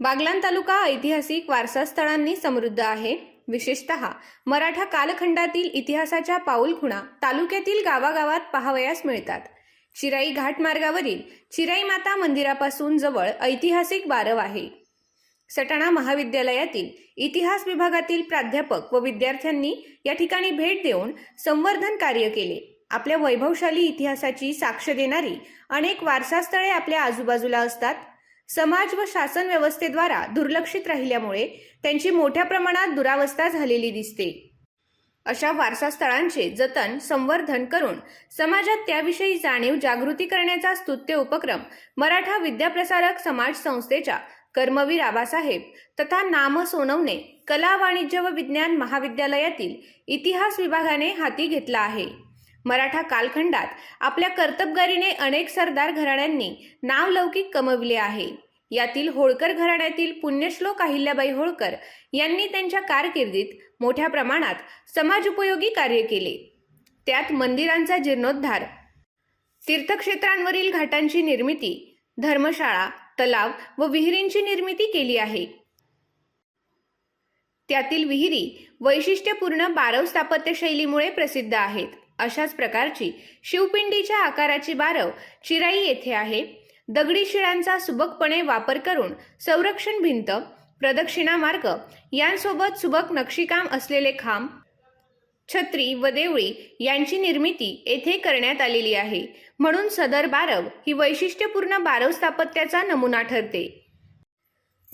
बागलाण तालुका ऐतिहासिक वारसा स्थळांनी समृद्ध आहे. विशेषत मराठा कालखंडातील इतिहासाच्या पाऊलखुणा तालुक्यातील गावागावात पाहावयास मिळतात. चिराई घाट मार्गावरील चिराई माता मंदिरापासून जवळ ऐतिहासिक बारव आहे. सटाणा महाविद्यालयातील इतिहास विभागातील प्राध्यापक व विद्यार्थ्यांनी या ठिकाणी भेट देऊन संवर्धन कार्य केले. आपल्या वैभवशाली इतिहासाची साक्ष देणारी अनेक वारसास्थळे आपल्या आजूबाजूला असतात. समाज व शासन व्यवस्थेद्वारा दुर्लक्षित राहिल्यामुळे त्यांची मोठ्या प्रमाणात दुरावस्था झालेली दिसते. अशा वारसास्थळांचे जतन संवर्धन करून समाजात त्याविषयी जाणीव जागृती करण्याचा स्तुत्य उपक्रम मराठा विद्याप्रसारक समाज संस्थेच्या कर्मवीर आबासाहेब तथा नाम सोनवणे कला वाणिज्य व विज्ञान महाविद्यालयातील इतिहास विभागाने हाती घेतला आहे. मराठा कालखंडात आपल्या कर्तबगारीने अनेक सरदार घराण्यांनी नावलौकिक कमविले आहे. यातील होळकर घराण्यातील पुण्यश्लोक अहिल्याबाई होळकर यांनी त्यांच्या कारकिर्दीत मोठ्या प्रमाणात समाजोपयोगी कार्य केले. त्यात मंदिरांचा जीर्णोद्धार तीर्थक्षेत्रांवरील घाटांची निर्मिती धर्मशाळा तलाव व विहिरींची निर्मिती केली आहे. त्यातील विहिरी वैशिष्ट्यपूर्ण बारव स्थापत्यशैलीमुळे प्रसिद्ध आहेत. अशाच प्रकारची शिवपिंडीच्या आकाराची बारव चिराई येथे आहे. दगडी शिळांचा सुबकपणे वापर करून संरक्षण भिंत प्रदक्षिणा मार्ग यांसोबत सुबक नक्षीकाम असलेले खांब छत्री व देवळी यांची निर्मिती येथे करण्यात आलेली आहे. म्हणून सदर बारव ही वैशिष्ट्यपूर्ण बारव स्थापत्याचा नमुना ठरते.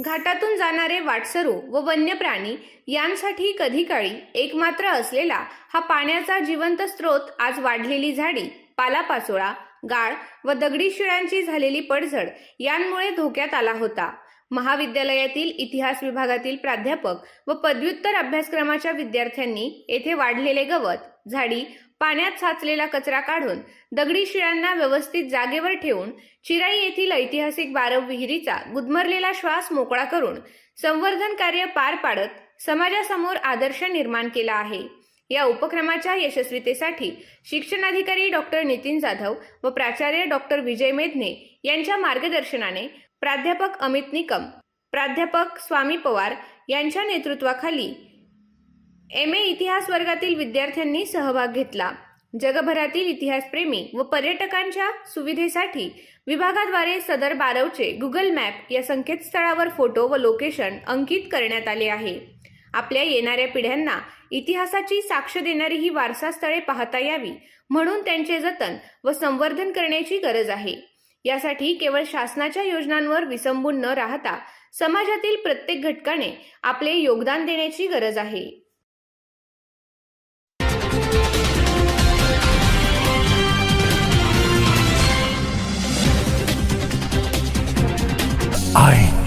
घाटातून जाणारे वाटसरू व वन्य प्राणी यांसाठी कधी काळी एकमात्र असलेला हा पाण्याचा जिवंत स्रोत आज वाढलेली झाडी पालापाचोळा गाळ व दगडी शिळांची झालेली पडझड यांमुळे धोक्यात आला होता. महाविद्यालयातील इतिहास विभागातील प्राध्यापक व पदव्युत्तर अभ्यासक्रमाच्या विद्यार्थ्यांनी येथे वाढलेले गवत झाडी पाण्यात साचलेला कचरा काढून दगडी शिळांना व्यवस्थित जागेवर ठेवून चिराई येथील ऐतिहासिक बारव विहिरीचा गुदमरलेला श्वास मोकळा करून संवर्धन कार्य पार पाडत समाजासमोर आदर्श निर्माण केला आहे. या उपक्रमाच्या यशस्वीतेसाठी शिक्षणाधिकारी डॉक्टर नितीन जाधव व प्राचार्य डॉक्टर विजय मेधने यांच्या मार्गदर्शनाने प्राध्यापक अमित निकम प्राध्यापक स्वामी पवार यांच्या नेतृत्वाखाली एम ए इतिहास वर्गातील विद्यार्थ्यांनी सहभाग घेतला. जगभरातील इतिहासप्रेमी व पर्यटकांच्या सुविधेसाठी विभागाद्वारे सदर बारवचे गुगल मॅप या संकेतस्थळावर फोटो व लोकेशन अंकित करण्यात आले आहे. आपल्या येणाऱ्या पिढ्यांना इतिहासाची साक्ष देणारी ही वारसास्थळे पाहता यावी म्हणून त्यांचे जतन व संवर्धन करण्याची गरज आहे. यासाठी केवळ शासनाच्या योजनांवर विसंबून न राहता समाजातील प्रत्येक घटकाने आपले योगदान देण्याची गरज आहे. I